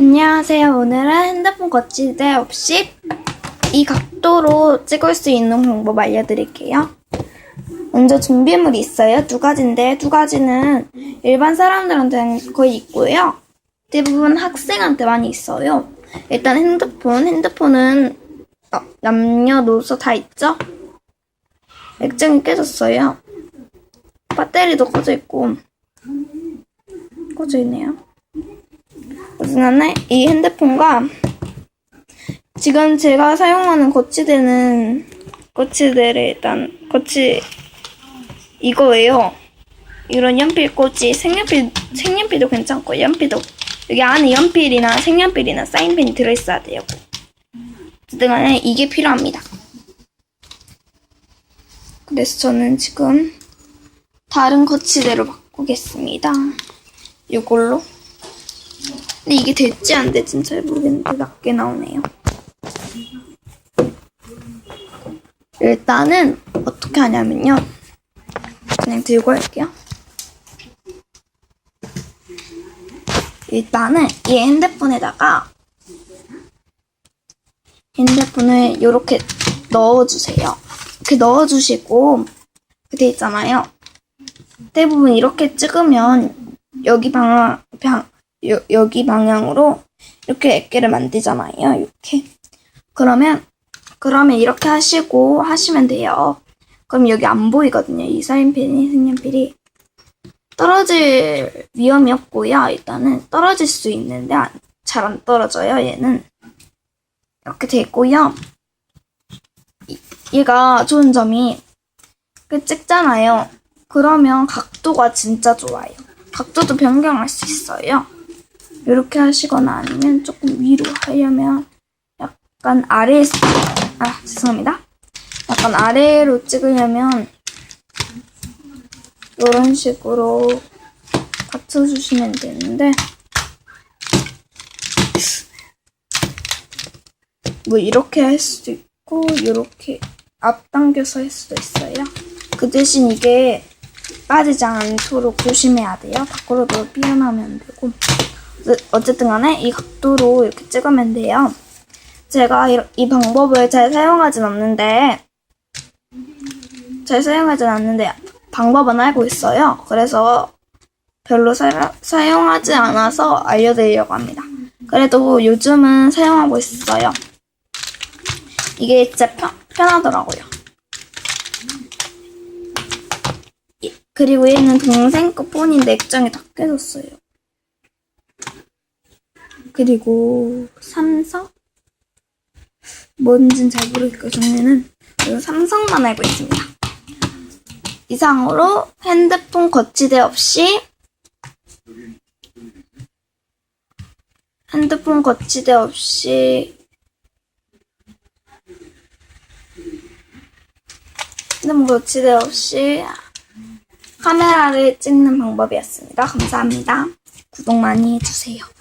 안녕하세요. 오늘은 핸드폰 거치대 없이 이 각도로 찍을 수 있는 방법 알려드릴게요. 먼저 준비물이 있어요. 두 가지인데 두 가지는 일반 사람들한테는 거의 있고요. 대부분 학생한테 많이 있어요. 일단 핸드폰. 핸드폰은 어, 남녀노소 다 있죠? 액정이 깨졌어요. 배터리도 꺼져 있고 꺼져 있네요. 어쨌든 이 핸드폰과 지금 제가 사용하는 거치대는 거치대를 일단 거치 이거예요. 이런 연필 꽂이 색연필 색연필도 괜찮고 연필도 여기 안에 연필이나 색연필이나 사인펜이 들어있어야 돼요. 간에 이게 필요합니다. 그래서 저는 지금 다른 거치대로 바꾸겠습니다. 이걸로. 근데 이게 될지 안 될지는 잘 모르겠는데 낮게 나오네요. 일단은 어떻게 하냐면요. 그냥 들고 할게요. 일단은 이 핸드폰에다가 핸드폰을 이렇게 넣어주세요. 이렇게 넣어주시고 그돼 있잖아요. 대부분 이렇게 찍으면 여기 방향, 방, 여, 여기 방향으로 이렇게 액계를 만들잖아요. 이렇게. 그러면, 그러면 이렇게 하시고 하시면 돼요. 그럼 여기 안 보이거든요. 이 사인펜이, 색연필이. 떨어질 위험이 없고요. 일단은 떨어질 수 있는데 잘 안 떨어져요. 얘는. 이렇게. 이- 얘가 좋은 점이 그 찍잖아요. 그러면 각도가 진짜 좋아요. 각도도 변경할 수 있어요. 이렇게 하시거나 아니면 조금 위로 하려면 약간 아래에서 아 죄송합니다. 약간 아래로 찍으려면 이런 식으로 받쳐주시면 되는데 뭐 이렇게 할 수도 있고 이렇게 앞당겨서 할 수도 있어요. 그 대신 이게 빠지지 않도록 조심해야 돼요. 밖으로도 삐어나면 안 되고. 어쨌든 간에 이 각도로 이렇게 찍으면 돼요. 제가 이, 이 방법을 잘 사용하진 않는데, 잘 사용하진 않는데, 방법은 알고 있어요. 그래서 별로 사, 사용하지 않아서 알려드리려고 합니다. 그래도 요즘은 사용하고 있어요. 이게 진짜 편, 편하더라고요. 이- 그리고 얘는 동생 거 폰인데 액정이 다 깨졌어요. 그리고 삼성? 뭔진 잘 모르겠고 저는 삼성만 알고 있습니다. 이상으로 핸드폰 거치대 없이 핸드폰 거치대 없이 핸드폰 거치대 없이 카메라를 찍는 방법이었습니다. 감사합니다. 구독 많이 해주세요.